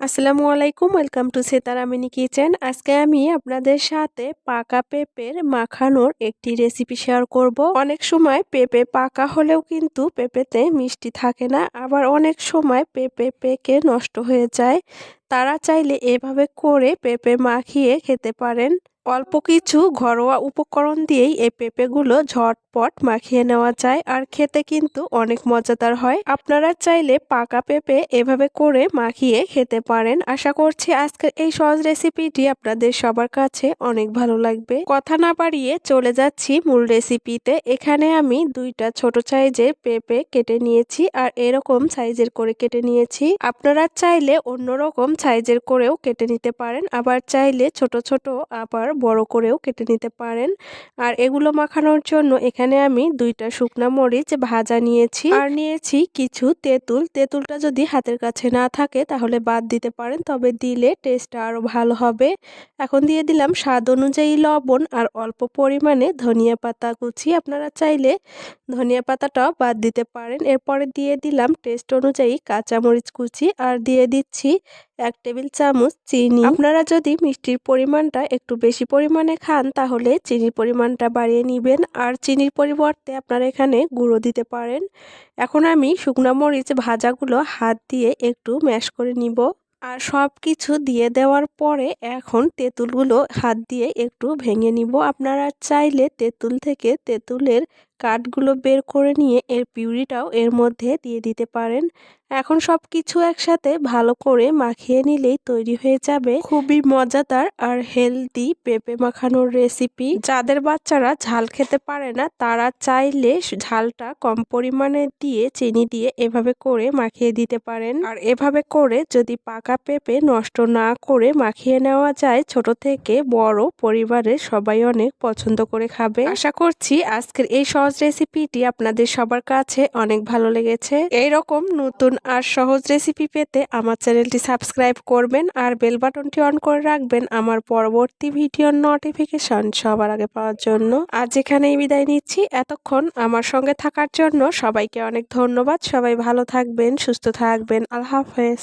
আসসালামু আলাইকুম, welcome to সেতারামিনী kitchen. আজকে আমি আপনাদের সাথে পাকা পেঁপের মাখানোর একটি রেসিপি শেয়ার করব। অনেক সময় পেঁপে পাকা হলেও কিন্তু পেঁপেতে মিষ্টি থাকে না, আবার অনেক সময় পেঁপে পেকে নষ্ট হয়ে যায়। তারা চাইলে এভাবে করে পেঁপে মাখিয়ে খেতে পারেন। অল্প কিছু ঘরোয়া উপকরণ দিয়েই এই পেঁপেগুলো ঝটপট মাখিয়ে নেওয়া যায় আর খেতে কিন্তু অনেক মজাদার হয়। আপনারা চাইলে পাকা পেঁপে এভাবে করে মাখিয়ে খেতে পারেন। আশা করছি আজকের এই সহজ রেসিপিটি আপনাদের সবার কাছে অনেক ভালো লাগবে। কথা না বাড়িয়ে চলে যাচ্ছি মূল রেসিপিতে। এখানে আমি দুইটা ছোট সাইজের পেঁপে কেটে নিয়েছি আর এরকম সাইজের করে কেটে নিয়েছি। আপনারা চাইলে অন্যরকম সাইজের করেও কেটে নিতে পারেন। আবার চাইলে ছোট ছোট আবার বড় করেও কেটে নিতে পারেন। আর এগুলো মাখানোর জন্য এখানে আমি দুইটা শুকনা মরিচ ভাজা নিয়েছি। আর নিয়েছি কিছু তেঁতুল। তেঁতুলটা যদি হাতের কাছে না থাকে তাহলে বাদ দিতে পারেন, তবে দিলে টেস্টটা আরও ভালো হবে। এখন দিয়ে দিলাম স্বাদ অনুযায়ী লবণ আর অল্প পরিমাণে ধনিয়া পাতা কুচি। আপনারা চাইলে ধনিয়া পাতাটাও বাদ দিতে পারেন। এরপরে দিয়ে দিলাম টেস্ট অনুযায়ী কাঁচামরিচ কুচি। আর দিয়ে দিচ্ছি এক টেবিল চামচ চিনি। আপনারা যদি মিষ্টির পরিমাণটা একটু বেশি পরিমাণে খান, তাহলে চিনির পরিমাণটা বাড়িয়ে নেবেন আর চিনির পরিবর্তে আপনারা এখানে গুঁড়ো দিতে পারেন। এখন আমি শুকনো মরিচ ভাজাগুলো হাত দিয়ে একটু ম্যাশ করে নিব। আর সব কিছু দিয়ে দেওয়ার পরে এখন তেঁতুলগুলো হাত দিয়ে একটু ভেঙে নিব। আপনারা চাইলে তেঁতুল থেকে তেঁতুলের কাঠগুলো বের করে নিয়ে এর পিউরিটাও এর মধ্যে দিয়ে দিতে পারেন। এখন সব কিছু একসাথে ভালো করে মাখিয়ে নিলেই তৈরি হয়ে যাবে খুবই মজাদার আর হেলদি পেঁপে মাখানোর রেসিপি। যাদের বাচ্চারা ঝাল খেতে পারে না, তারা চাইলে ঝালটা কম পরিমাণে দিয়ে চিনি দিয়ে এভাবে করে মাখিয়ে দিতে পারেন। আর এভাবে করে যদি পাকা পেঁপে নষ্ট না করে মাখিয়ে নেওয়া যায়, ছোট থেকে বড় পরিবারের সবাই অনেক পছন্দ করে খাবে। আশা করছি আজকের এই সহজ রেসিপিটি আপনাদের সবার কাছে অনেক ভালো লেগেছে। এইরকম নতুন আর সহজ রেসিপি পেতে আমার চ্যানেলটি সাবস্ক্রাইব করবেন আর বেল বাটনটি অন করে রাখবেন আমার পরবর্তী ভিডিওর নোটিফিকেশন সবার আগে পাওয়ার জন্য। আজ এখানেই বিদায় নিচ্ছি। এতক্ষণ আমার সঙ্গে থাকার জন্য সবাইকে অনেক ধন্যবাদ। সবাই ভালো থাকবেন, সুস্থ থাকবেন। আল্লাহ হাফেজ।